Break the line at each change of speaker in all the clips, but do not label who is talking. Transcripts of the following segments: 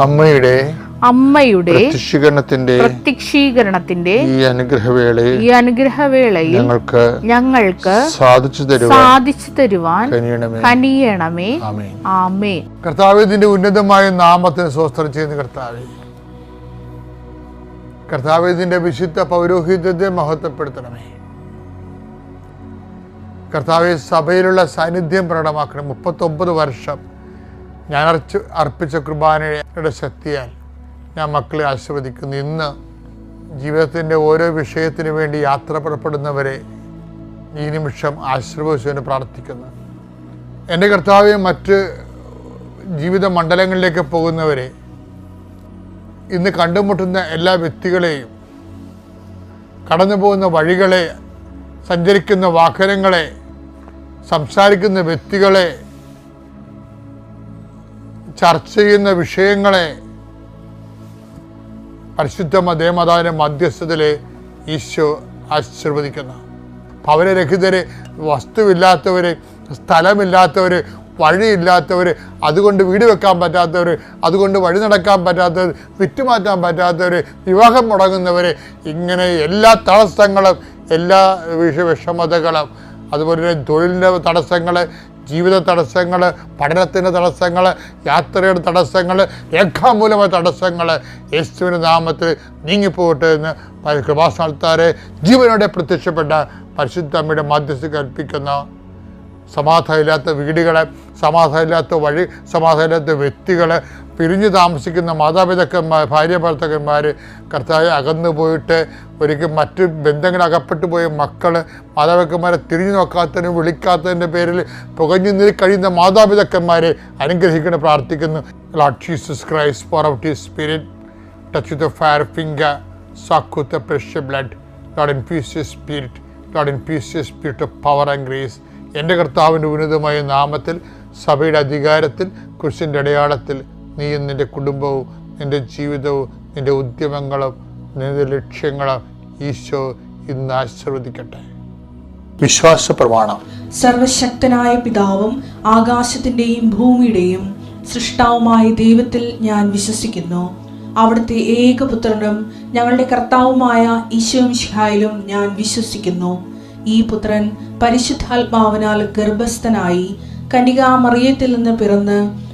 അമ്മയുടെ
അമ്മയുടെ
പ്രത്യക്ഷീകരണത്തിന്റെ
പ്രത്യക്ഷീകരണത്തിന്റെ
ഈ അനുഗ്രഹവേളയിൽ
ഈ അനുഗ്രഹവേളയിൽ
ഞങ്ങൾക്ക്
ഞങ്ങൾക്ക്
സാധിച്ചു തരുവാൻ
സാധിച്ചു തരുവാൻ
കനിയണമേ.
ആമേ
കർത്താവ് ഇതിന്റെ ഉന്നതമായ നാമത്തിന് സ്വസ്ത്രം ചെയ്യുന്ന കർത്താവെ. കർത്താവ് ഇതിന്റെ വിശുദ്ധ പൗരോഹിത്യത്തെ മഹത്വപ്പെടുത്തണമേ. കർത്താവെ സഭയിലുള്ള സാന്നിധ്യം പ്രകടമാക്കണം മുപ്പത്തൊമ്പത് വർഷം ഞാൻ അർച്ച് അർപ്പിച്ച കുർബാനയുടെ ശക്തിയാൽ ഞാൻ മക്കളെ ആശീർവദിക്കുന്നു. ഇന്ന് ജീവിതത്തിന്റെ ഓരോ വിഷയത്തിനു വേണ്ടി യാത്ര പുറപ്പെടുന്നവരെ ഈ നിമിഷം ആശീർവദിച്ചു പ്രാർത്ഥിക്കുന്നു. എന്റെ കർത്താവെ മറ്റ് ജീവിത മണ്ഡലങ്ങളിലേക്ക് പോകുന്നവരെ ഇന്ന് കണ്ടുമുട്ടുന്ന എല്ലാ വ്യക്തികളെയും കടന്നു പോകുന്ന വഴികളെ സഞ്ചരിക്കുന്ന വാഹനങ്ങളെ സംസാരിക്കുന്ന വ്യക്തികളെ ചർച്ച ചെയ്യുന്ന വിഷയങ്ങളെ പരിശുദ്ധ മതേമതാന മധ്യസ്ഥതയിലെ ഈശോ ആശീർവദിക്കുന്നു. ഭവനരഹിതരെ വസ്തുവില്ലാത്തവര് സ്ഥലമില്ലാത്തവർ വഴിയില്ലാത്തവർ അതുകൊണ്ട് വീട് വെക്കാൻ പറ്റാത്തവർ അതുകൊണ്ട് വഴി നടക്കാൻ പറ്റാത്തവർ വിറ്റുമാറ്റാൻ പറ്റാത്തവർ വിവാഹം മുടങ്ങുന്നവർ ഇങ്ങനെ എല്ലാ തടസ്സങ്ങളും എല്ലാ വിഷ വിഷമതകളും അതുപോലെ തന്നെ തൊഴിലിന്റെ തടസ്സങ്ങൾ ജീവിത തടസ്സങ്ങൾ പഠനത്തിന്റെ തടസ്സങ്ങൾ യാത്രയുടെ തടസ്സങ്ങൾ രേഖാമൂലമായ തടസ്സങ്ങൾ യേശുവിന്റെ നാമത്തിൽ നീങ്ങിപ്പോകട്ടെ എന്ന് കൃപാസ്ഥാനത്താരെ ജീവനോടെ പ്രത്യക്ഷപ്പെട്ട പരിശുദ്ധ അമ്മയുടെ മധ്യസ്ഥ കൽപ്പിക്കുന്ന സമാധാനമില്ലാത്ത വീടുകളെ സമാധാനമില്ലാത്ത വഴി സമാധാനമില്ലാത്ത വ്യക്തികളെ പിരിഞ്ഞു താമസിക്കുന്ന മാതാപിതാക്കന്മാർ ഭാര്യ ഭർത്തകന്മാർ കർത്താവ് അകന്നു പോയിട്ട് ഒരിക്കൽ മറ്റ് ബന്ധങ്ങൾ അകപ്പെട്ടു പോയ മക്കൾ മാതാപിതാക്കന്മാരെ തിരിഞ്ഞു നോക്കാത്തതിനും വിളിക്കാത്തതിന്റെ പേരിൽ പുകഞ്ഞു നീ കഴിയുന്ന മാതാപിതാക്കന്മാരെ അനുഗ്രഹിക്കണം പ്രാർത്ഥിക്കുന്നു Lord Jesus Christ pour out his spirit touch with fire finger suck with the precious blood. Lord, you spirit spirit. In peace you spirit of power and grace. എന്റെ കർത്താവിന്റെ ഉന്നതമായ നാമത്തിൽ സഭയുടെ അധികാരത്തിൽ കുരിശിന്റെ അടയാളത്തിൽ നീയും നിന്റെ കുടുംബവും നിന്റെ ജീവിതവും നിന്റെ ഉദ്യമങ്ങളും നിന്റെ ലക്ഷ്യങ്ങളും ഈശോ ഇന്ന് ആശീർവദിക്കട്ടെ. വിശ്വാസ പ്രമാണം
സർവശക്തനായ പിതാവും ആകാശത്തിന്റെയും ഭൂമിയുടെയും സൃഷ്ടാവുമായ ദൈവത്തിൽ ഞാൻ വിശ്വസിക്കുന്നു. അവിടുത്തെ ഏകപുത്രനും ഞങ്ങളുടെ കർത്താവുമായ ഈശോമിഷിഹായിലും ഞാൻ വിശ്വസിക്കുന്നു. ഈ പുത്രൻ പരിശുദ്ധാത്മാവിനാൽ ഗർഭസ്ഥനായി കനികാമറിയത്തിൽ നിന്ന് പിറന്ന്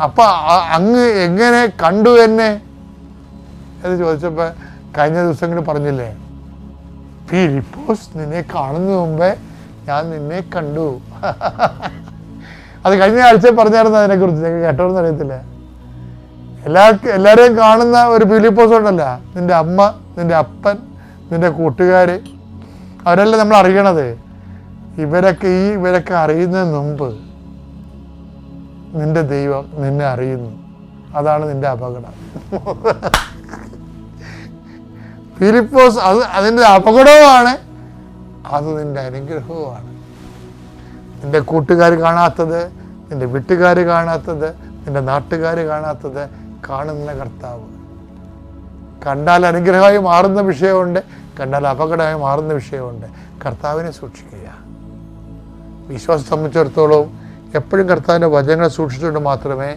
അപ്പൊ അങ്ങ് എങ്ങനെ കണ്ടു എന്നെ? എന്ന് ചോദിച്ചപ്പോ കഴിഞ്ഞ ദിവസങ്ങളിൽ പറഞ്ഞില്ലേ ഫിലിപ്പോസ് നിന്നെ കാണുന്ന മുമ്പേ ഞാൻ നിന്നെ കണ്ടു. അത് കഴിഞ്ഞ ആഴ്ച പറഞ്ഞായിരുന്നു അതിനെക്കുറിച്ച്. ഞങ്ങൾ കേട്ടോന്ന് അറിയത്തില്ല. എല്ലാ എല്ലാവരെയും കാണുന്ന ഒരു ഫിലിപ്പോസ് ഉണ്ടല്ല. നിന്റെ അമ്മ നിന്റെ അപ്പൻ നിന്റെ കൂട്ടുകാര്. അവരെല്ലാം നമ്മൾ അറിയണത്? ഇവരൊക്കെ ഈ ഇവരൊക്കെ അറിയുന്നതിന് മുമ്പ് നിന്റെ ദൈവം നിന്നെ അറിയുന്നു. അതാണ് നിന്റെ അപകടം. ഫിലിപ്പോസ് അത് അതിന്റെ അപകടവുമാണ്. അത് നിന്റെ അനുഗ്രഹവുമാണ്. നിന്റെ കൂട്ടുകാർ കാണാത്തത് നിന്റെ വീട്ടുകാർ കാണാത്തത് നിന്റെ നാട്ടുകാർ കാണാത്തത് കാണുന്ന കർത്താവ്. കണ്ടാൽ അനുഗ്രഹമായി മാറുന്ന വിഷയമുണ്ട് കണ്ടാൽ അപകടമായി മാറുന്ന വിഷയമുണ്ട്. കർത്താവിനെ സൂക്ഷിക്കുക. വിശ്വാസം സംബന്ധിച്ചിടത്തോളം എപ്പോഴും കർത്താവിന്റെ വചനങ്ങൾ സൂക്ഷിച്ചുകൊണ്ട് മാത്രമേ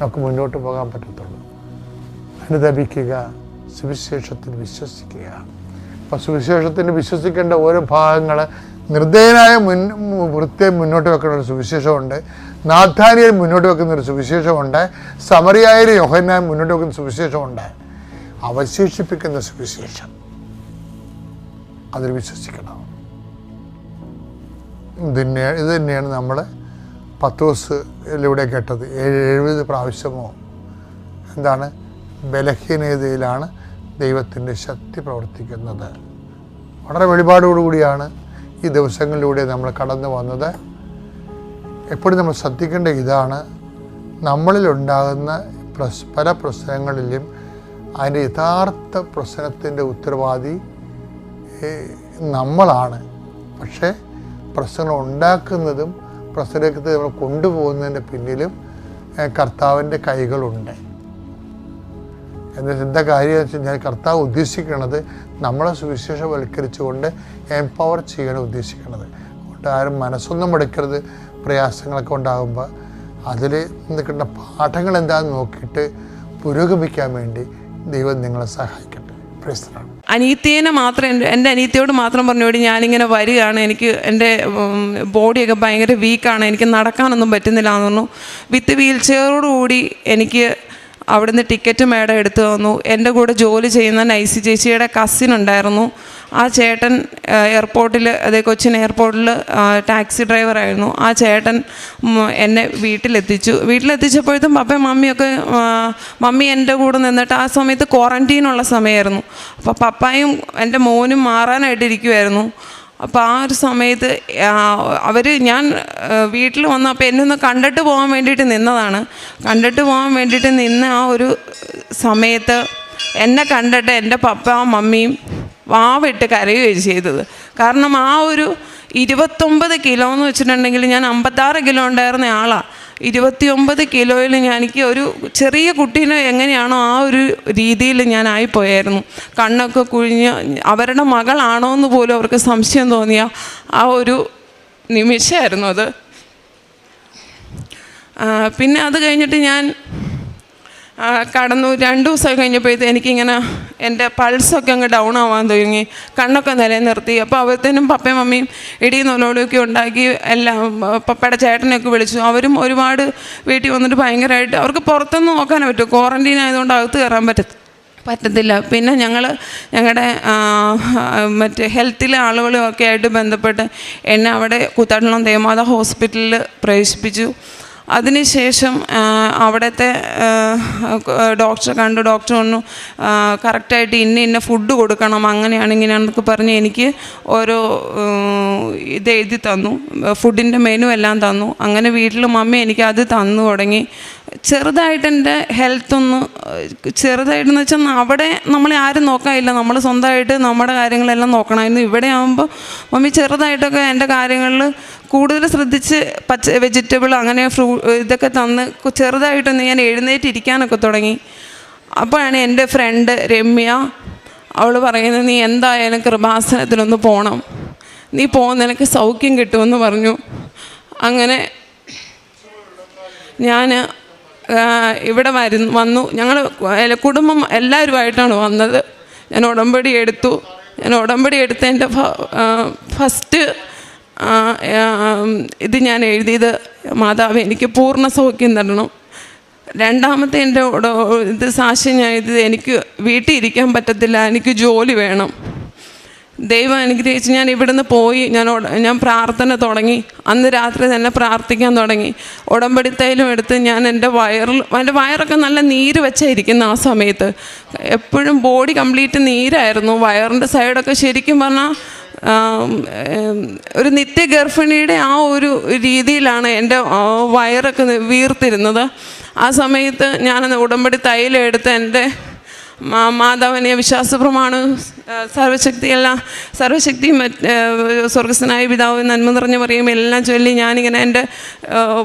നമുക്ക് മുന്നോട്ട് പോകാൻ പറ്റത്തുള്ളൂ. അനുദപിക്കുക സുവിശേഷത്തിൽ വിശ്വസിക്കുക. അപ്പം സുവിശേഷത്തിന് വിശ്വസിക്കേണ്ട ഓരോ ഭാഗങ്ങൾ നിർദ്ദയനായ മുൻ വൃത്തിയെ മുന്നോട്ട് വെക്കുന്ന ഒരു സുവിശേഷമുണ്ട്. നാഥാനിയെ മുന്നോട്ട് വെക്കുന്ന ഒരു സുവിശേഷമുണ്ട്. സമറിയായ യോഹന്നാൻ മുന്നോട്ട് വെക്കുന്ന സുവിശേഷമുണ്ട്. അവശേഷിപ്പിക്കുന്ന സുവിശേഷം. അതിൽ വിശ്വസിക്കണം. ഇതിനെ ഇത് തന്നെയാണ് നമ്മൾ പത്തോസിലൂടെ കേട്ടത്. എഴുപത് പ്രാവശ്യമോ? എന്താണ്? ബലഹീനതയിലാണ് ദൈവത്തിന്റെ ശക്തി പ്രവർത്തിക്കുന്നത്. വളരെ വെളിപാടോടുകൂടിയാണ് ഈ ദിവസങ്ങളിലൂടെ നമ്മൾ കടന്നു വന്നത്. എപ്പോഴും നമ്മൾ ശ്രദ്ധിക്കേണ്ട ഇതാണ്. നമ്മളിലുണ്ടാകുന്ന പ്രസ് പല പ്രശ്നങ്ങളിലും അതിന്റെ യഥാർത്ഥ പ്രശ്നത്തിന്റെ ഉത്തരവാദി നമ്മളാണ്. പക്ഷേ പ്രശ്നങ്ങൾ ഉണ്ടാക്കുന്നതും പ്രശ്നത്തിലേക്ക് നമ്മൾ കൊണ്ടുപോകുന്നതിന്റെ പിന്നിലും കർത്താവിന്റെ കൈകളുണ്ട്. എന്നിട്ട് എന്താ കാര്യം വെച്ച് കഴിഞ്ഞാൽ കർത്താവ് ഉദ്ദേശിക്കുന്നത് നമ്മളെ സുവിശേഷവൽക്കരിച്ചുകൊണ്ട് എംപവർ ചെയ്യാൻ ഉദ്ദേശിക്കുന്നത്. അതുകൊണ്ട് ആരും മനസ്സൊന്നും എടുക്കരുത് പ്രയാസങ്ങളൊക്കെ ഉണ്ടാകുമ്പോൾ. അതിൽ നിൽക്കുന്ന പാഠങ്ങൾ എന്താണെന്ന് നോക്കിയിട്ട് പുരോഗമിക്കാൻ വേണ്ടി ദൈവം നിങ്ങളെ സഹായിക്കട്ടെ. പ്രശ്നമാണ്
അനീത്തിയെ മാത്രം എന്റെ എന്റെ അനീത്തിയോട് മാത്രം പറഞ്ഞോടി ഞാനിങ്ങനെ വരികയാണ് എനിക്ക് എന്റെ ബോഡിയൊക്കെ ഭയങ്കര വീക്കാണ് എനിക്ക് നടക്കാനൊന്നും പറ്റുന്നില്ല എന്ന് പറഞ്ഞു. വിത്ത് വീൽ ചെയറോടുകൂടി എനിക്ക് അവിടുന്ന് ടിക്കറ്റ് മേഡം എടുത്തു തന്നു. എന്റെ കൂടെ ജോലി ചെയ്യുന്ന നൈസി ചേച്ചിയുടെ കസിൻ ഉണ്ടായിരുന്നു. ആ ചേട്ടൻ എയർപോർട്ടിൽ അതേ കൊച്ചിൻ എയർപോർട്ടിൽ ടാക്സി ഡ്രൈവറായിരുന്നു ആ ചേട്ടൻ എന്നെ വീട്ടിലെത്തിച്ചു. വീട്ടിലെത്തിച്ചപ്പോഴത്തും പപ്പയും മമ്മിയൊക്കെ മമ്മി എന്റെ കൂടെ നിന്നിട്ട് ആ സമയത്ത് ക്വാറന്റീനുള്ള സമയമായിരുന്നു. അപ്പോൾ പപ്പായും എന്റെ മോനും മാറാനായിട്ടിരിക്കുമായിരുന്നു അപ്പോൾ ആ ഒരു സമയത്ത് അവർ ഞാൻ വീട്ടിൽ വന്നപ്പോൾ എന്നെ ഒന്ന് കണ്ടിട്ട് പോകാൻ വേണ്ടിയിട്ട് നിന്നതാണ്. കണ്ടിട്ട് പോകാൻ വേണ്ടിയിട്ട് നിന്ന ആ ഒരു സമയത്ത് എന്നെ കണ്ടിട്ട് എന്റെ പപ്പ മമ്മിയും വാവിട്ട് കരയുകയാണ് ചെയ്തത്. കാരണം ആ ഒരു ഇരുപത്തൊമ്പത് കിലോ എന്ന് വെച്ചിട്ടുണ്ടെങ്കിൽ ഞാൻ അമ്പത്താറ് കിലോ ഉണ്ടായിരുന്ന ആളാണ് ഇരുപത്തിയൊമ്പത് കിലോയിൽ ഞാൻ എനിക്ക് ഒരു ചെറിയ കുട്ടീനെ എങ്ങനെയാണോ ആ ഒരു രീതിയിൽ ഞാൻ ആയിപ്പോയായിരുന്നു കണ്ണൊക്കെ കുഴിഞ്ഞ് അവരുടെ മകളാണോ എന്ന് പോലും അവർക്ക് സംശയം തോന്നിയ ആ ഒരു നിമിഷമായിരുന്നു അത്. പിന്നെ അത് കഴിഞ്ഞിട്ട് ഞാൻ കടന്നു രണ്ട് ദിവസമൊക്കെ കഴിഞ്ഞപ്പോഴത്തേ എനിക്കിങ്ങനെ എന്റെ പൾസൊക്കെ അങ്ങ് ഡൗൺ ആവാൻ തുടങ്ങി. കണ്ണൊക്കെ നിലനിർത്തി. അപ്പോൾ അവരത്തേനും പപ്പയും മമ്മിയും ഇടിയും നൊലോളിയൊക്കെ ഉണ്ടാക്കി എല്ലാം പപ്പയുടെ ചേട്ടനെയൊക്കെ വിളിച്ചു. അവരും ഒരുപാട് വീട്ടിൽ വന്നിട്ട് ഭയങ്കരമായിട്ട് അവർക്ക് പുറത്തൊന്നും നോക്കാനേ പറ്റും. ക്വാറന്റീൻ ആയതുകൊണ്ട് അകത്ത് കയറാൻ പറ്റ പറ്റത്തില്ല. പിന്നെ ഞങ്ങൾ ഞങ്ങളുടെ മറ്റേ ഹെൽത്തിലെ ആളുകളും ഒക്കെ ആയിട്ട് ബന്ധപ്പെട്ട് എന്നെ അവിടെ കൂത്താട്ടുളം ദേവമാത ഹോസ്പിറ്റലിൽ പ്രവേശിപ്പിച്ചു. അതിനുശേഷം അവിടുത്തെ ഡോക്ടറെ കണ്ടു. ഡോക്ടർ പറഞ്ഞു കറക്റ്റായിട്ട് ഇന്ന ഇന്ന ഫുഡ് കൊടുക്കണം അങ്ങനെയാണ് ഇങ്ങനെയാണെന്നൊക്കെ പറഞ്ഞ് എനിക്ക് ഓരോ ഇത് എഴുതി തന്നു. ഫുഡിന്റെ മെനു എല്ലാം തന്നു. അങ്ങനെ വീട്ടിൽ മമ്മി എനിക്ക് അത് തന്നു തുടങ്ങി. ചെറുതായിട്ട് എന്റെ ഹെൽത്തൊന്ന് ചെറുതായിട്ടെന്ന് വെച്ചാൽ അവിടെ നമ്മളെ ആരും നോക്കാനില്ല. നമ്മൾ സ്വന്തമായിട്ട് നമ്മുടെ കാര്യങ്ങളെല്ലാം നോക്കണമായിരുന്നു ഇവിടെ ആകുമ്പോൾ മമ്മി ചെറുതായിട്ടൊക്കെ എന്റെ കാര്യങ്ങളിൽ കൂടുതൽ ശ്രദ്ധിച്ച് പച്ച വെജിറ്റബിൾ അങ്ങനെ ഫ്രൂ ഇതൊക്കെ തന്ന് ചെറുതായിട്ടൊന്ന് ഞാൻ എഴുന്നേറ്റിരിക്കാനൊക്കെ തുടങ്ങി. അപ്പോഴാണ് എന്റെ ഫ്രണ്ട് രമ്യ അവൾ പറയുന്നത് നീ എന്തായാലും കൃപാസനത്തിലൊന്ന് പോകണം നീ പോകുന്ന നിനക്ക് സൗഖ്യം കിട്ടുമെന്ന് പറഞ്ഞു. അങ്ങനെ ഞാൻ ഇവിടെ വരുന്നു വന്നു. ഞങ്ങൾ കുടുംബം എല്ലാവരുമായിട്ടാണ് വന്നത്. ഞാൻ ഉടമ്പടി എടുത്തു. ഞാൻ ഉടമ്പടി എടുത്തതിന്റെ ഫസ്റ്റ് ഇത് ഞാൻ എഴുതിയത് മാതാവ് എനിക്ക് പൂർണ സൗഖ്യം തരണം. രണ്ടാമത്തെ എന്റെ ഇത് സാക്ഷ്യം ഞാൻ എഴുതിയത് എനിക്ക് വീട്ടിൽ ഇരിക്കാൻ പറ്റത്തില്ല എനിക്ക് ജോലി വേണം. ദൈവം അനുഗ്രഹിച്ച് ഞാൻ ഇവിടുന്ന് പോയി ഞാൻ ഞാൻ പ്രാർത്ഥന തുടങ്ങി. അന്ന് രാത്രി തന്നെ പ്രാർത്ഥിക്കാൻ തുടങ്ങി. ഉടമ്പടി തൈലും എടുത്ത് ഞാൻ എന്റെ വയറിൽ എന്റെ വയറൊക്കെ നല്ല നീര് വെച്ചായിരിക്കുന്ന ആ സമയത്ത്. എപ്പോഴും ബോഡി കംപ്ലീറ്റ് നീരായിരുന്നു. വയറിന്റെ സൈഡൊക്കെ ശരിക്കും പറഞ്ഞാൽ ഒരു നിത്യ ഗർഭിണിയുടെ ആ ഒരു രീതിയിലാണ് എന്റെ വയറൊക്കെ വീർത്തിരുന്നത്. ആ സമയത്ത് ഞാൻ ഉടമ്പടി തൈലെടുത്ത് എന്റെ മാതാവിനെ വിശ്വാസപ്രമാണ് സർവശക്തിയല്ല സർവശക്തി സ്വർഗസ്ഥനായ പിതാവ് നന്മ നിറഞ്ഞ പറയും എല്ലാം ചൊല്ലി ഞാനിങ്ങനെ എന്റെ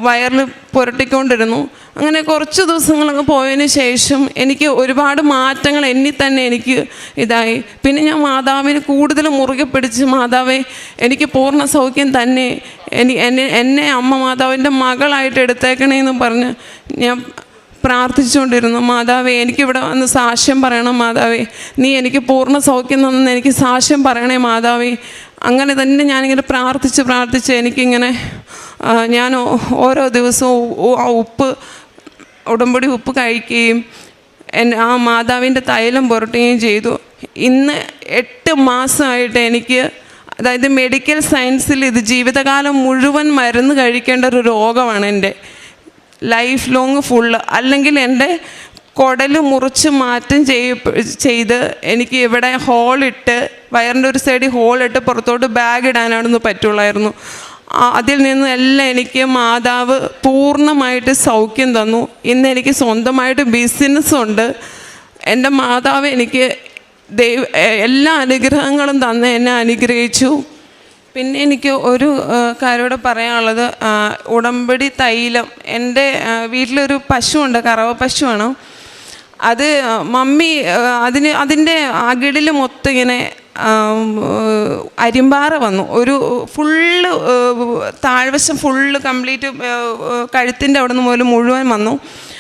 വയറിൽ പുരട്ടിക്കൊണ്ടിരുന്നു. അങ്ങനെ കുറച്ച് ദിവസങ്ങളൊക്കെ പോയതിന് ശേഷം എനിക്ക് ഒരുപാട് മാറ്റങ്ങൾ എന്നിൽ തന്നെ എനിക്ക് ഇതായി. പിന്നെ ഞാൻ മാതാവിനെ കൂടുതൽ മുറുകെ പിടിച്ച് മാതാവെ എനിക്ക് പൂർണ സൗഖ്യം തന്നെ എനി എന്നെ എന്നെ അമ്മ മാതാവിന്റെ മകളായിട്ട് എടുത്തേക്കണേന്ന് പറഞ്ഞ് ഞാൻ പ്രാർത്ഥിച്ചുകൊണ്ടിരുന്നു മാതാവേ എനിക്കിവിടെ വന്ന് സാക്ഷ്യം പറയണം മാതാവേ. നീ എനിക്ക് പൂർണ സൗഖ്യം തന്നെന്ന് എനിക്ക് സാക്ഷ്യം പറയണേ മാതാവേ. അങ്ങനെ തന്നെ ഞാനിങ്ങനെ പ്രാർത്ഥിച്ച് പ്രാർത്ഥിച്ച് എനിക്കിങ്ങനെ ഞാൻ ഓരോ ദിവസവും ആ ഉപ്പ് ഉടമ്പടി ഉപ്പ് കഴിക്കുകയും എന്നെ ആ മാതാവിന്റെ തൈലം പുരട്ടുകയും ചെയ്തു. ഇന്ന് എട്ട് മാസമായിട്ട് എനിക്ക് അതായത് മെഡിക്കൽ സയൻസിൽ ഇത് ജീവിതകാലം മുഴുവൻ മരുന്ന് കഴിക്കേണ്ട ഒരു രോഗമാണ് എന്റെ. ലൈഫ് ലോങ് ഫുള്ള് അല്ലെങ്കിൽ എന്റെ കുടൽ മുറിച്ച് മാറ്റം ചെയ്ത് എനിക്ക് ഇവിടെ ഹോളിട്ട് വയറിന്റെ ഒരു സൈഡിൽ ഹോളിട്ട് പുറത്തോട്ട് ബാഗ് ഇടാനാണെന്ന് പറ്റുള്ളായിരുന്നു. അതിൽ നിന്ന് എല്ലാം എനിക്ക് മാതാവ് പൂർണമായിട്ട് സൗഖ്യം തന്നു. ഇന്ന് എനിക്ക് സ്വന്തമായിട്ട് ബിസിനസ് ഉണ്ട്. എന്റെ മാതാവ് എനിക്ക് ദൈവ എല്ലാ അനുഗ്രഹങ്ങളും തന്ന് എന്നെ അനുഗ്രഹിച്ചു. പിന്നെ എനിക്ക് ഒരു ആ, കാര്യം പറയാനുള്ളത് ഉടമ്പടി തൈലം. എന്റെ വീട്ടിലൊരു പശുവുണ്ട് കറവ പശുവാണ്. അത് മമ്മി അതിന് അതിന്റെ അകിടിൽ മൊത്തം ഇങ്ങനെ അരിമ്പാറ വന്നു. ഒരു ഫുള്ള് താഴ്വശം ഫുള്ള് കംപ്ലീറ്റ് കഴുത്തിന്റെ അവിടെ നിന്ന് മുതൽ മുഴുവൻ വന്നു.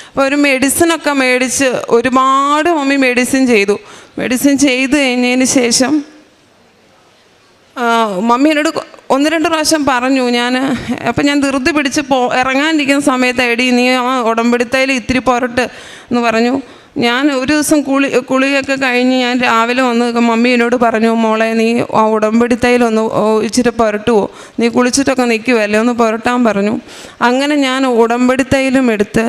അപ്പോൾ ഒരു മെഡിസിനൊക്കെ മേടിച്ച് ഒരുപാട് മമ്മി മെഡിസിൻ ചെയ്തു. മെഡിസിൻ ചെയ്ത് കഴിഞ്ഞതിന് ശേഷം മമ്മി എന്നോട് ഒന്ന് രണ്ട് പ്രാവശ്യം പറഞ്ഞു ഞാൻ അപ്പം ഞാൻ ധൃതി പിടിച്ച് പോ ഇറങ്ങാനിരിക്കുന്ന സമയത്ത് എടി നീ ആ ഉടമ്പടിത്തയിൽ ഇത്തിരി പുരട്ട് എന്ന് പറഞ്ഞു. ഞാൻ ഒരു ദിവസം കുളി കുളിയൊക്കെ കഴിഞ്ഞ് ഞാൻ രാവിലെ വന്ന് മമ്മി എന്നോട് പറഞ്ഞു മോളെ നീ ആ ഒന്ന് ഇച്ചിരി പുരട്ടുവോ? നീ കുളിച്ചിട്ടൊക്കെ നിൽക്കുമല്ലേ ഒന്ന് പുരട്ടാൻ പറഞ്ഞു. അങ്ങനെ ഞാൻ ഉടമ്പടിത്തയിലും എടുത്ത്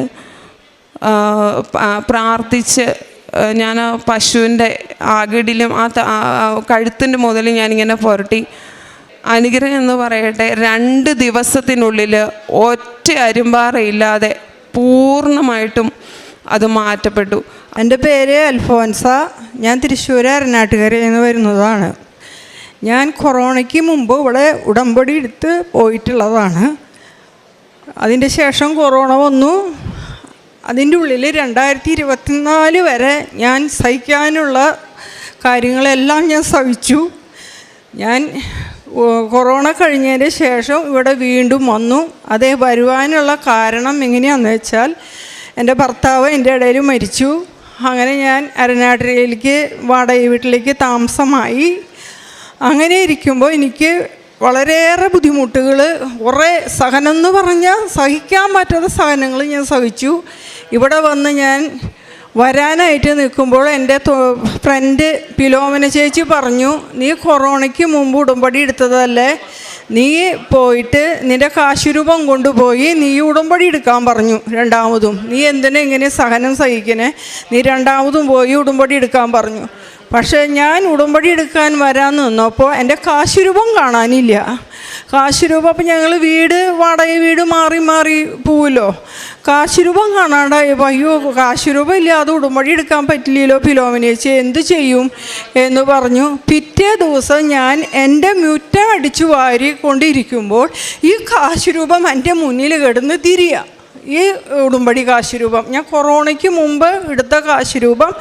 പ്രാർത്ഥിച്ച് ഞാൻ ആ പശുവിന്റെ ആകിടിലും ആ കഴുത്തിന്റെ മുതൽ ഞാനിങ്ങനെ പുരട്ടി. അനുഗ്രഹം എന്ന് പറയട്ടെ രണ്ട് ദിവസത്തിനുള്ളിൽ ഒറ്റ അരുമ്പാറയില്ലാതെ പൂർണമായിട്ടും അത് മാറ്റപ്പെട്ടു.
എന്റെ പേര് അൽഫോൻസ. ഞാൻ തൃശ്ശൂർ അരനാട്ടുകരയിൽ നിന്ന് വരുന്നതാണ്. ഞാൻ കൊറോണയ്ക്ക് മുമ്പ് ഇവിടെ ഉടമ്പടി എടുത്ത് പോയിട്ടുള്ളതാണ്. അതിന്റെ ശേഷം കൊറോണ വന്നു. അതിന്റെ ഉള്ളിൽ രണ്ടായിരത്തി ഇരുപത്തിനാല് വരെ ഞാൻ സഹിക്കാനുള്ള കാര്യങ്ങളെല്ലാം ഞാൻ സഹിച്ചു. ഞാൻ കൊറോണ കഴിഞ്ഞതിന് ശേഷം ഇവിടെ വീണ്ടും വന്നു. അതേ വരുവാനുള്ള കാരണം എങ്ങനെയാണെന്ന് വെച്ചാൽ എന്റെ ഭർത്താവ് എന്റെ ഇടയിൽ മരിച്ചു. അങ്ങനെ ഞാൻ അരനാട്ടിലേക്ക് വാടക വീട്ടിലേക്ക് താമസമായി. അങ്ങനെ ഇരിക്കുമ്പോൾ എനിക്ക് വളരെയേറെ ബുദ്ധിമുട്ടുകൾ കുറേ സഹനം എന്ന് പറഞ്ഞാൽ സഹിക്കാൻ പറ്റാത്ത സഹനങ്ങൾ ഞാൻ സഹിച്ചു. ഇവിടെ വന്ന് ഞാൻ വരാനായിട്ട് നിൽക്കുമ്പോൾ എന്റെ ഫ്രണ്ട് പിലോമന ചേച്ചി പറഞ്ഞു നീ കൊറോണയ്ക്ക് മുമ്പ് ഉടമ്പടി എടുത്തതല്ലേ? നീ പോയിട്ട് നിന്റെ കാശുരൂപം കൊണ്ടുപോയി നീ ഉടമ്പടി എടുക്കാൻ പറഞ്ഞു രണ്ടാമതും. നീ എന്തിനാ ഇങ്ങനെ സഹനം സഹിക്കണേ? നീ രണ്ടാമതും പോയി ഉടമ്പടി എടുക്കാൻ പറഞ്ഞു. പക്ഷേ ഞാൻ ഉടമ്പടി എടുക്കാൻ വരാൻ നിന്നപ്പോൾ എന്റെ കാശുരൂപം കാണാനില്ല. കാശുരൂപം അപ്പം ഞങ്ങൾ വീട് വാടക വീട് മാറി മാറി പോവുമല്ലോ. കാശുരൂപം കാണാണ്ടായപ്പോൾ അയ്യോ കാശുരൂപം ഇല്ലാതെ ഉടമ്പടി എടുക്കാൻ പറ്റില്ലല്ലോ ഫിലോമിനേച്ചി എന്ത് ചെയ്യും എന്ന് പറഞ്ഞു. പിറ്റേ ദിവസം ഞാൻ എന്റെ മുറ്റം അടിച്ചു വാരി കൊണ്ടിരിക്കുമ്പോൾ ഈ കാശുരൂപം എന്റെ മുന്നിൽ കിടന്ന് തിരിയുക ഈ ഉടുമ്പടി കാശുരൂപം. ഞാൻ കൊറോണയ്ക്ക് മുമ്പ് എടുത്ത കാശുരൂപം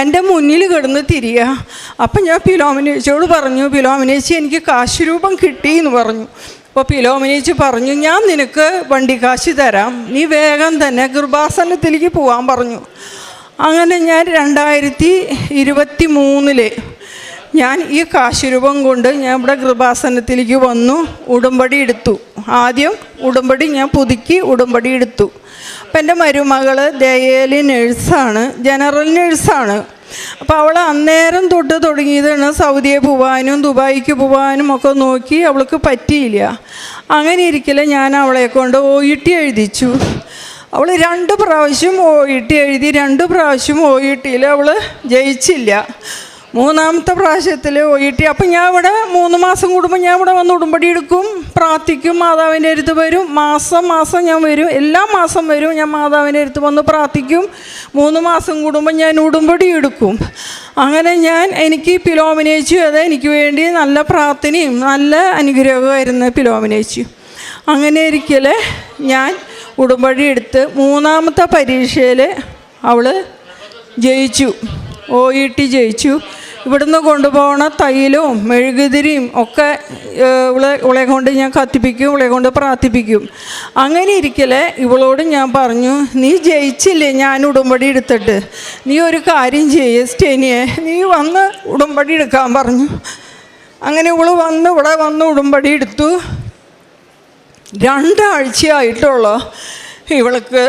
എന്റെ മുന്നിൽ കിടന്ന് തിരിയുക അപ്പം ഞാൻ പിലോമിനേച്ചിയോട് പറഞ്ഞു പിലോമിനേച്ചി എനിക്ക് കാശുരൂപം കിട്ടി എന്ന് പറഞ്ഞു. അപ്പോൾ പിലോമിനേച്ചി പറഞ്ഞു ഞാൻ നിനക്ക് വണ്ടി കാശ് തരാം. നീ വേഗം തന്നെ ഗൃഭാസനത്തിലേക്ക് പോകാൻ പറഞ്ഞു. അങ്ങനെ ഞാൻ രണ്ടായിരത്തി ഇരുപത്തി മൂന്നിൽ ഞാൻ ഈ കാശുരൂപം കൊണ്ട് ഞാൻ ഇവിടെ കൃപാസനത്തിലേക്ക് വന്നു ഉടുമ്പടി എടുത്തു. ആദ്യം ഉടുമ്പടി ഞാൻ പുതുക്കി ഉടുമ്പടി എടുത്തു. അപ്പം എന്റെ മരുമകൾ ദയേലി നേഴ്സാണ് ജനറൽ നേഴ്സാണ്. അപ്പോൾ അവൾ അന്നേരം തൊട്ട് തുടങ്ങിയതാണ് സൗദിയെ പോവാനും ദുബായിക്ക് പോവാനും ഒക്കെ നോക്കി അവൾക്ക് പറ്റിയില്ല. അങ്ങനെ ഇരിക്കലെ ഞാൻ അവളെ കൊണ്ട് ഒ എഴുതിച്ചു. അവൾ രണ്ട് പ്രാവശ്യം ഒ എഴുതി രണ്ട് പ്രാവശ്യം ഒ അവൾ ജയിച്ചില്ല. മൂന്നാമത്തെ പ്രാവശ്യത്തിൽ ടി. അപ്പം ഞാൻ ഇവിടെ മൂന്ന് മാസം കൂടുമ്പോൾ ഞാൻ ഇവിടെ വന്ന് ഉടുമ്പടി എടുക്കും പ്രാർത്ഥിക്കും മാതാവിന്റെ അടുത്ത് വരും. മാസം മാസം ഞാൻ വരും. എല്ലാ മാസം വരും. ഞാൻ മാതാവിന്റെ അടുത്ത് വന്ന് പ്രാർത്ഥിക്കും. മൂന്ന് മാസം കൂടുമ്പോൾ ഞാൻ ഉടുമ്പടി എടുക്കും. അങ്ങനെ ഞാൻ എനിക്ക് പിലോമിനേച്ചു അത് എനിക്ക് വേണ്ടി നല്ല പ്രാർത്ഥനയും നല്ല അനുഗ്രഹമായിരുന്നു പിലോമിനേച്ചു. അങ്ങനെ ഇരിക്കൽ ഞാൻ ഉടുമ്പടി എടുത്ത് മൂന്നാമത്തെ പരീക്ഷയിൽ അവൾ ജയിച്ചു. ഒ ഇ ടി ജയിച്ചു. ഇവിടുന്ന് കൊണ്ടുപോകണ തൈലവും മെഴുകുതിരിയും ഒക്കെ ഇവളെ ഇവളെ കൊണ്ട് ഞാൻ കത്തിപ്പിക്കും ഇവളെ കൊണ്ട് പ്രാർത്ഥിപ്പിക്കും. അങ്ങനെ ഇരിക്കലേ ഇവളോട് ഞാൻ പറഞ്ഞു നീ ജയിച്ചില്ലേ ഞാൻ ഉടുമ്പടി എടുത്തിട്ട്? നീ ഒരു കാര്യം ചെയ്യേ സ്റ്റേനിയെ നീ വന്ന് ഉടുമ്പടി എടുക്കാൻ പറഞ്ഞു. അങ്ങനെ ഇവൾ വന്ന് ഇവിടെ വന്ന് ഉടുമ്പടി എടുത്തു. രണ്ടാഴ്ചയായിട്ടുള്ളൂ ഇവൾക്ക്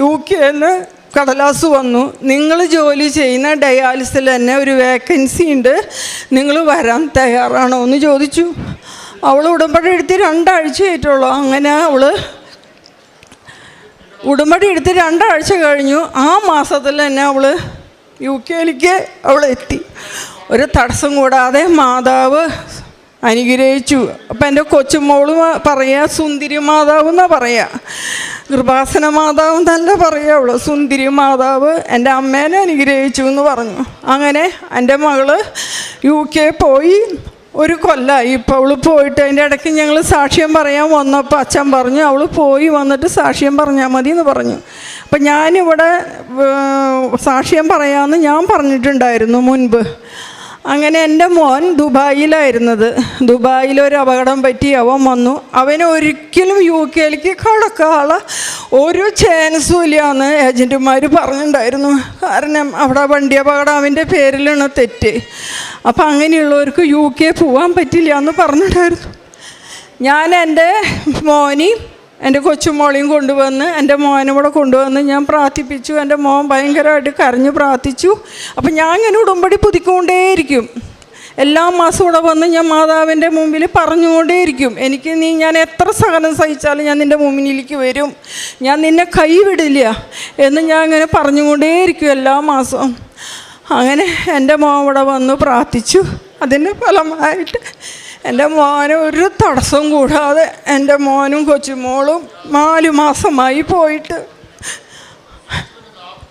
യു കെന്ന് കടലാസ് വന്നു. നിങ്ങൾ ജോലി ചെയ്യുന്ന ഡയാലിസിൽ തന്നെ ഒരു വേക്കൻസി ഉണ്ട്. നിങ്ങൾ വരാൻ തയ്യാറാണോ എന്ന് ചോദിച്ചു. അവൾ ഉടമ്പടി എടുത്ത് രണ്ടാഴ്ച ആയിട്ടുള്ളൂ. അങ്ങനെ അവൾ ഉടമ്പടി എടുത്ത് രണ്ടാഴ്ച കഴിഞ്ഞു. ആ മാസത്തിൽ തന്നെ അവൾ യു കെയിലേക്ക് അവൾ എത്തി ഒരു തടസ്സം കൂടാതെ മാതാവ് അനുഗ്രഹിച്ചു. അപ്പം എന്റെ കൊച്ചുമോൾ പറയുക സുന്ദരി മാതാവ് എന്നാണ് പറയുക കൃപാസന മാതാവ് എന്നല്ല പറയുള്ളു സുന്ദരി മാതാവ് എന്റെ അമ്മേനെ അനുഗ്രഹിച്ചു എന്ന് പറഞ്ഞു. അങ്ങനെ എന്റെ മകൾ യു കെ പോയി. ഒരു കൊല്ലായി. ഇപ്പോൾ അവൾ പോയിട്ട് അതിന്റെ ഇടയ്ക്ക് ഞങ്ങൾ സാക്ഷ്യം പറയാൻ വന്നപ്പോൾ അച്ഛൻ പറഞ്ഞു അവൾ പോയി വന്നിട്ട് സാക്ഷ്യം പറഞ്ഞാൽ മതി എന്ന് പറഞ്ഞു. അപ്പം ഞാനിവിടെ സാക്ഷ്യം പറയാമെന്ന് ഞാൻ പറഞ്ഞിട്ടുണ്ടായിരുന്നു മുൻപ്. അങ്ങനെ എന്റെ മോൻ ദുബായിലായിരുന്നത്. ദുബായിലൊരു അപകടം പറ്റി അവൻ വന്നു. അവന് ഒരിക്കലും യു കെയിലേക്ക് കടക്കാനുള്ള ഒരു ചാൻസും ഇല്ലയെന്ന് ഏജന്റുമാർ പറഞ്ഞിട്ടുണ്ടായിരുന്നു കാരണം അവിടെ വണ്ടി അപകടം അവന്റെ പേരിലാണ് തെറ്റ്. അപ്പം അങ്ങനെയുള്ളവർക്ക് യു കെ പോകാൻ പറ്റില്ല എന്ന് പറഞ്ഞിട്ടുണ്ടായിരുന്നു ഞാൻ എന്റെ മോനെയും എന്റെ കൊച്ചുമോളെയും കൊണ്ടുവന്ന് എന്റെ മോനും കൂടെ കൊണ്ടുവന്ന് ഞാൻ പ്രാർത്ഥിപ്പിച്ചു. എന്റെ മോൻ ഭയങ്കരമായിട്ട് കരഞ്ഞു പ്രാർത്ഥിച്ചു. അപ്പം ഞാൻ ഇങ്ങനെ ഉടമ്പടി പുതുക്കൊണ്ടേയിരിക്കും എല്ലാ മാസവും ഇവിടെ വന്ന് ഞാൻ മാതാവിന്റെ മുമ്പിൽ പറഞ്ഞുകൊണ്ടേയിരിക്കും. എനിക്ക് നീ ഞാൻ എത്ര സഹനം സഹിച്ചാലും ഞാൻ നിന്റെ മുമ്പിലേക്ക് വരും. ഞാൻ നിന്നെ കൈവിടില്ല എന്ന് ഞാൻ ഇങ്ങനെ പറഞ്ഞുകൊണ്ടേയിരിക്കും എല്ലാ മാസവും. അങ്ങനെ എന്റെ മോൻ ഇവിടെ വന്ന് പ്രാർത്ഥിച്ചു. അതിന്റെ ഫലമായിട്ട് എന്റെ മോനെ ഒരു തടസ്സം കൂടാതെ എന്റെ മോനും കൊച്ചുമോളും നാല് മാസമായി പോയിട്ട്.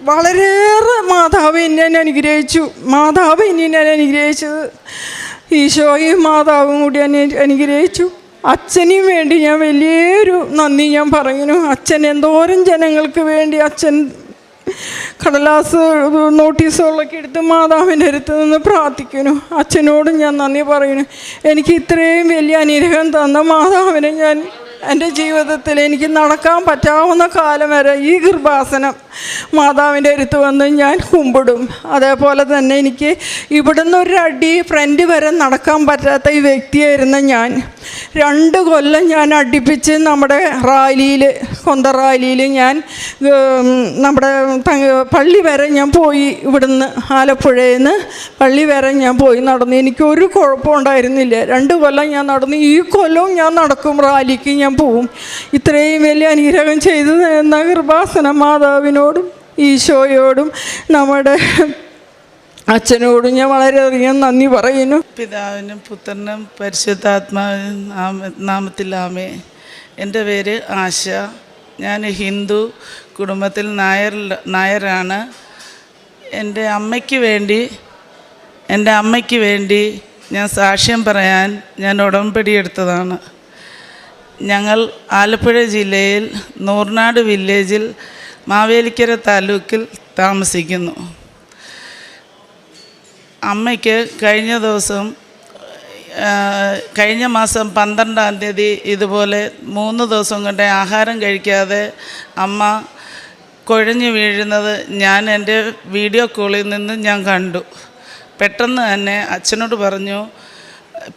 വളരെയേറെ മാതാവ് എന്നെ അനുഗ്രഹിച്ചു. മാതാവ് എന്നെ അനുഗ്രഹിച്ചത് ഈശോയും മാതാവും കൂടി എന്നെ അനുഗ്രഹിച്ചു. അച്ഛനും വേണ്ടി ഞാൻ വലിയൊരു നന്ദി ഞാൻ പറയുന്നു. അച്ഛൻ എന്തോരം ജനങ്ങൾക്ക് വേണ്ടി അച്ഛൻ കടലാസ് നോട്ടീസുകളൊക്കെ എടുത്ത് മാതാവിന്റെ അടുത്ത് നിന്ന് പ്രാർത്ഥിക്കുന്നു. അച്ഛനോടും ഞാൻ നന്ദി പറയുന്നു. എനിക്ക് ഇത്രയും വലിയ അനുഗ്രഹം തന്ന മാതാവിനെ ഞാൻ എന്റെ ജീവിതത്തിൽ എനിക്ക് നടക്കാൻ പറ്റാവുന്ന കാലം വരെ ഈ കൃപാസനം മാതാവിന്റെ അടുത്ത് വന്ന് ഞാൻ കുമ്പിടും. അതേപോലെ തന്നെ എനിക്ക് ഇവിടുന്ന് ഒരു അടി ഫ്രണ്ട് വരെ നടക്കാൻ പറ്റാത്ത ഈ വ്യക്തിയായിരുന്ന ഞാൻ. രണ്ട് കൊല്ലം ഞാൻ അടുപ്പിച്ച് നമ്മുടെ റാലിയിൽ കൊന്ത റാലിയിൽ ഞാൻ നമ്മുടെ പള്ളി വരെ ഞാൻ പോയി ഇവിടുന്ന് ആലപ്പുഴയിൽ നിന്ന് പള്ളി വരെ ഞാൻ പോയി നടന്നു. എനിക്ക് ഒരു രണ്ട് കൊല്ലം ഞാൻ നടന്നു ഈ കൊല്ലവും ഞാൻ നടക്കും റാലിക്ക്. ഞാൻ പോവും. ഇത്രയും വലിയ അനുഗ്രഹം ചെയ്തു എന്ന കൃപാസന മാതാവിനോടും ഈശോയോടും നമ്മുടെ അച്ഛനോടും ഞാൻ വളരെയധികം നന്ദി പറയുന്നു.
പിതാവിനും പുത്രനും പരിശുദ്ധാത്മാവിനും നാമ നാമത്തിലാമേ എന്റെ പേര് ആശ. ഞാൻ ഹിന്ദു കുടുംബത്തിൽ നായർ നായരാണ്. എന്റെ അമ്മയ്ക്ക് വേണ്ടി എന്റെ അമ്മയ്ക്ക് വേണ്ടി ഞാൻ സാക്ഷ്യം പറയാൻ ഞാൻ ഉടമ്പടി എടുത്തതാണ്. ഞങ്ങൾ ആലപ്പുഴ ജില്ലയിൽ നൂർനാട് വില്ലേജിൽ മാവേലിക്കര താലൂക്കിൽ താമസിക്കുന്നു. അമ്മയ്ക്ക് കഴിഞ്ഞ ദിവസം കഴിഞ്ഞ മാസം പന്ത്രണ്ടാം തീയതി ഇതുപോലെ മൂന്ന് ദിവസം കൊണ്ട് ആഹാരം കഴിക്കാതെ അമ്മ കുഴഞ്ഞു വീഴുന്നത് ഞാൻ എന്റെ വീഡിയോ കോളിൽ നിന്ന് ഞാൻ കണ്ടു. പെട്ടെന്ന് തന്നെ അച്ഛനോട് പറഞ്ഞു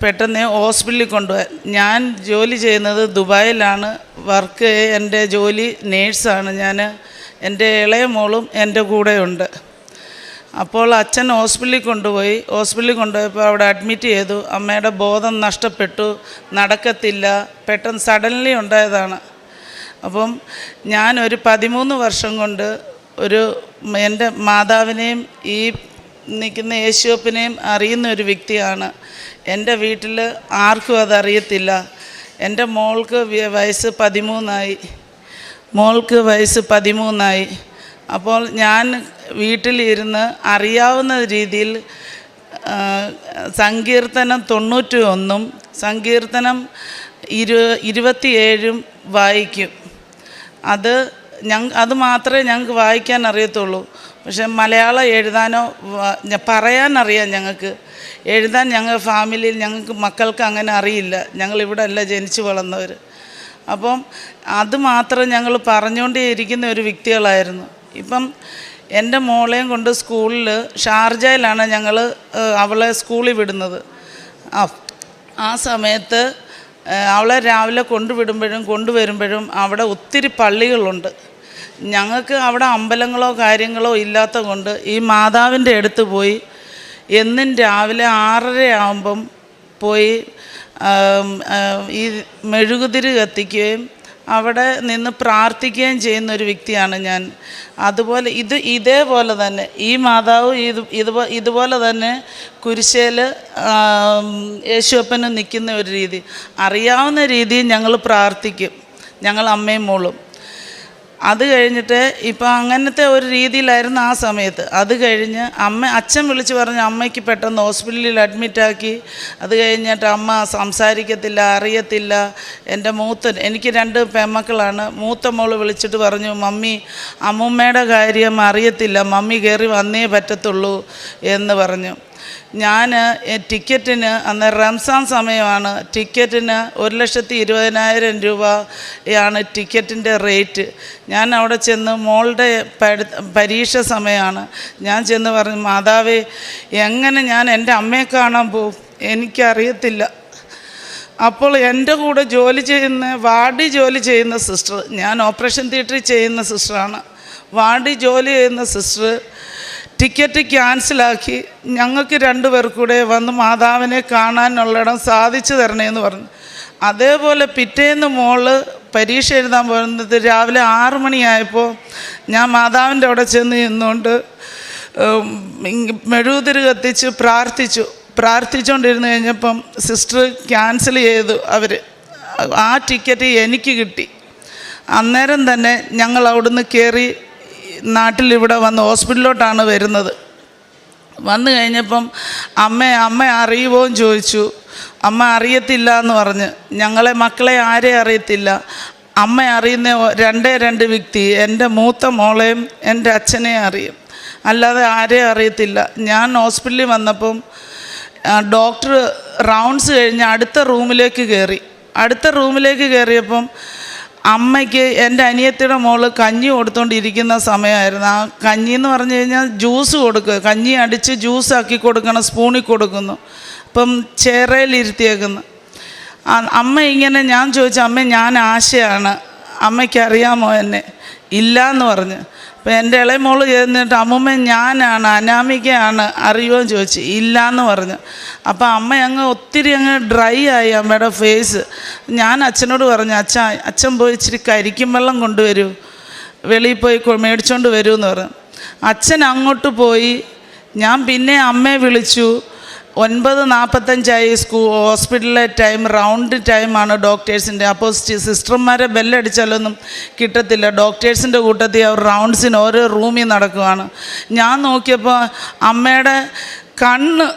പെട്ടെന്ന് ഹോസ്പിറ്റലിൽ കൊണ്ടുപോയി ഞാൻ ജോലി ചെയ്യുന്നത് ദുബായിലാണ്. വർക്ക് എന്റെ ജോലി നേഴ്സാണ്. ഞാൻ എന്റെ ഇളയ മോളും എന്റെ കൂടെയുണ്ട്. അപ്പോൾ അച്ഛൻ ഹോസ്പിറ്റലിൽ കൊണ്ടുപോയി. ഹോസ്പിറ്റലിൽ കൊണ്ടുപോയപ്പോൾ അവിടെ അഡ്മിറ്റ് ചെയ്തു. അമ്മയുടെ ബോധം നഷ്ടപ്പെട്ടു. നടക്കത്തില്ല. പെട്ടെന്ന് സഡൻലി ഉണ്ടായതാണ്. അപ്പം ഞാൻ ഒരു പതിമൂന്ന് വർഷം കൊണ്ട് ഒരു എന്റെ മാതാവിനെയും ഈ നിൽക്കുന്ന യേശുവപ്പിനെയും അറിയുന്ന ഒരു വ്യക്തിയാണ്. എന്റെ വീട്ടിൽ ആർക്കും അതറിയത്തില്ല. എന്റെ മോൾക്ക് വയ- വയസ്സ് പതിമൂന്നായി. മോൾക്ക് വയസ്സ് പതിമൂന്നായി. അപ്പോൾ ഞാൻ വീട്ടിലിരുന്ന് അറിയാവുന്ന രീതിയിൽ സങ്കീർത്തനം തൊണ്ണൂറ്റി ഒന്നും സങ്കീർത്തനം ഇരു ഇരുപത്തിയേഴും വായിക്കും. അത് ഞങ്ങൾ അത് മാത്രമേ ഞങ്ങൾക്ക് വായിക്കാൻ അറിയത്തുള്ളൂ. പക്ഷെ മലയാളം എഴുതാനോ പറയാൻ അറിയാം ഞങ്ങൾക്ക്. എഴുതാൻ ഞങ്ങൾ ഫാമിലിയിൽ ഞങ്ങൾക്ക് മക്കൾക്ക് അങ്ങനെ അറിയില്ല. ഞങ്ങൾ ഇവിടെ അല്ല ജനിച്ചു വളർന്നവർ. അപ്പം അത് മാത്രം ഞങ്ങൾ പറഞ്ഞുകൊണ്ടേ ഇരിക്കുന്ന ഒരു വ്യക്തികളായിരുന്നു. ഇപ്പം എന്റെ മോളെയും കൊണ്ട് സ്കൂളിൽ ഷാർജയിലാണ് ഞങ്ങൾ അവളെ സ്കൂളിൽ വിടുന്നത്. ആ ആ സമയത്ത് അവളെ രാവിലെ കൊണ്ടുവിടുമ്പോഴും കൊണ്ടുവരുമ്പോഴും അവിടെ ഒത്തിരി പള്ളികളുണ്ട്. ഞങ്ങൾക്ക് അവിടെ അമ്പലങ്ങളോ കാര്യങ്ങളോ ഇല്ലാത്ത കൊണ്ട് ഈ മാതാവിന്റെ അടുത്ത് പോയി എന്നും രാവിലെ ആറര ആകുമ്പം പോയി ഈ മെഴുകുതിരി കത്തിക്കുകയും അവിടെ നിന്ന് പ്രാർത്ഥിക്കുകയും ചെയ്യുന്ന ഒരു വ്യക്തിയാണ് ഞാൻ. അതുപോലെ ഇത് ഇതേപോലെ തന്നെ ഈ മാതാവ് ഇത് ഇതുപോ ഇതുപോലെ തന്നെ കുരിശേൽ യേശുവപ്പനും നിൽക്കുന്ന ഒരു രീതി. അറിയാവുന്ന രീതിയിൽ ഞങ്ങൾ പ്രാർത്ഥിക്കും. ഞങ്ങൾ അമ്മയും മോളും. അത് കഴിഞ്ഞിട്ട് ഇപ്പം അങ്ങനത്തെ ഒരു രീതിയിലായിരുന്നു ആ സമയത്ത്. അത് കഴിഞ്ഞ് അമ്മ അച്ഛൻ വിളിച്ച് പറഞ്ഞ് അമ്മയ്ക്ക് പെട്ടെന്ന് ഹോസ്പിറ്റലിൽ അഡ്മിറ്റാക്കി അത് കഴിഞ്ഞിട്ട് അമ്മ സംസാരിക്കത്തില്ല അറിയത്തില്ല. എന്റെ മൂത്തൻ എനിക്ക് രണ്ട് പെമ്മക്കളാണ് മൂത്ത മോൾ വിളിച്ചിട്ട് പറഞ്ഞു മമ്മി അമ്മൂമ്മയുടെ കാര്യം അറിയത്തില്ല. മമ്മി കയറി വന്നേ പറ്റത്തുള്ളൂ എന്ന് പറഞ്ഞു. ഞാൻ ടിക്കറ്റിന് അന്ന് റംസാൻ സമയമാണ്. ടിക്കറ്റിന് ഒരു ലക്ഷത്തി ഇരുപതിനായിരം രൂപയാണ് ടിക്കറ്റിന്റെ റേറ്റ്. ഞാൻ അവിടെ ചെന്ന് മോളുടെ പരീക്ഷ സമയമാണ്. ഞാൻ ചെന്ന് പറഞ്ഞു മാതാവേ എങ്ങനെ ഞാൻ എന്റെ അമ്മയെ കാണാൻ പോവും? എനിക്കറിയത്തില്ല. അപ്പോൾ എന്റെ കൂടെ ജോലി ചെയ്യുന്ന വാർഡിൽ ജോലി ചെയ്യുന്ന സിസ്റ്റർ ഞാൻ ഓപ്പറേഷൻ തിയേറ്ററിൽ ചെയ്യുന്ന സിസ്റ്ററാണ്. വാർഡിൽ ജോലി ചെയ്യുന്ന സിസ്റ്റർ ടിക്കറ്റ് ക്യാൻസലാക്കി ഞങ്ങൾക്ക് രണ്ടുപേർ കൂടെ വന്ന് മാതാവിനെ കാണാനുള്ളിടം സാധിച്ചു തരണേന്ന് പറഞ്ഞു. അതേപോലെ പിറ്റേന്ന് മോൾ പരീക്ഷ എഴുതാൻ പോകുന്നത് രാവിലെ ആറു മണിയായപ്പോൾ ഞാൻ മാതാവിന്റെ അവിടെ ചെന്ന് നിന്നുകൊണ്ട് മെഴുകുതിരി കത്തിച്ച് പ്രാർത്ഥിച്ചു. പ്രാർത്ഥിച്ചുകൊണ്ടിരുന്ന് കഴിഞ്ഞപ്പം സിസ്റ്റർ ക്യാൻസൽ ചെയ്തു അവർ ആ ടിക്കറ്റ് എനിക്ക് കിട്ടി. അന്നേരം തന്നെ ഞങ്ങൾ അവിടുന്ന് കയറി നാട്ടിൽ ഇവിടെ വന്ന് ഹോസ്പിറ്റലിലോട്ടാണ് വരുന്നത്. വന്നു കഴിഞ്ഞപ്പം അമ്മ അമ്മ അറിയുമോ എന്ന് ചോദിച്ചു. അമ്മ അറിയത്തില്ല എന്ന് പറഞ്ഞ്. ഞങ്ങളെ മക്കളെ ആരെ അറിയത്തില്ല. അമ്മ അറിയുന്ന രണ്ടേ രണ്ട് വ്യക്തി എന്റെ മൂത്ത മോളെയും എന്റെ അച്ഛനെയും അറിയും. അല്ലാതെ ആരെയും അറിയത്തില്ല. ഞാൻ ഹോസ്പിറ്റലിൽ വന്നപ്പം ഡോക്ടർ റൗണ്ട്സ് കഴിഞ്ഞ് അടുത്ത റൂമിലേക്ക് കയറി. അടുത്ത റൂമിലേക്ക് കയറിയപ്പം അമ്മയ്ക്ക് എന്റെ അനിയത്തിയുടെ മോൾ കഞ്ഞി കൊടുത്തോണ്ടിരിക്കുന്ന സമയമായിരുന്നു. ആ കഞ്ഞി എന്ന് പറഞ്ഞു കഴിഞ്ഞാൽ ജ്യൂസ് കൊടുക്കുക കഞ്ഞി അടിച്ച് ജ്യൂസ് ആക്കി കൊടുക്കണം സ്പൂണിൽ കൊടുക്കുന്നു. അപ്പം ചേറയിലിരുത്തിയേക്കുന്നു അമ്മ ഇങ്ങനെ ഞാൻ ചോദിച്ചു അമ്മ ഞാൻ ആശയാണ്. അമ്മയ്ക്ക് അറിയാമോ എന്നെ? ഇല്ല എന്ന് പറഞ്ഞു. അപ്പം എന്റെ ഇളയ മോൾ ചെന്നിട്ട് അമ്മുമ്മ ഞാനാണ് അനാമികയാണ് അറിയുമോ എന്ന് ചോദിച്ചു. ഇല്ല എന്ന് പറഞ്ഞു. അപ്പം അമ്മ അങ്ങ് ഒത്തിരി അങ്ങ് ഡ്രൈ ആയി അമ്മയുടെ ഫേസ്. ഞാൻ അച്ഛനോട് പറഞ്ഞു അച്ഛ അച്ഛൻ പോയി ഇച്ചിരി കരിക്കും വെള്ളം കൊണ്ടുവരൂ. വെളിയിൽ പോയി മേടിച്ചുകൊണ്ട് വരൂ എന്ന് പറഞ്ഞു. അച്ഛൻ അങ്ങോട്ട് പോയി. ഞാൻ പിന്നെ അമ്മയെ വിളിച്ചു. ഒൻപത് നാൽപ്പത്തഞ്ചായി സ്കൂ ഹോസ്പിറ്റലിലെ ടൈം റൗണ്ട് ടൈമാണ് ഡോക്ടേഴ്സിന്റെ. അപ്പോൾ സിസ്റ്റർമാരെ ബെല്ലടിച്ചാലൊന്നും കിട്ടത്തില്ല. ഡോക്ടേഴ്സിന്റെ കൂട്ടത്തിൽ അവർ റൗണ്ട്സിന് ഓരോ റൂമിൽ നടക്കുകയാണ് ഞാൻ നോക്കിയപ്പോൾ അമ്മയുടെ കണ്ണ്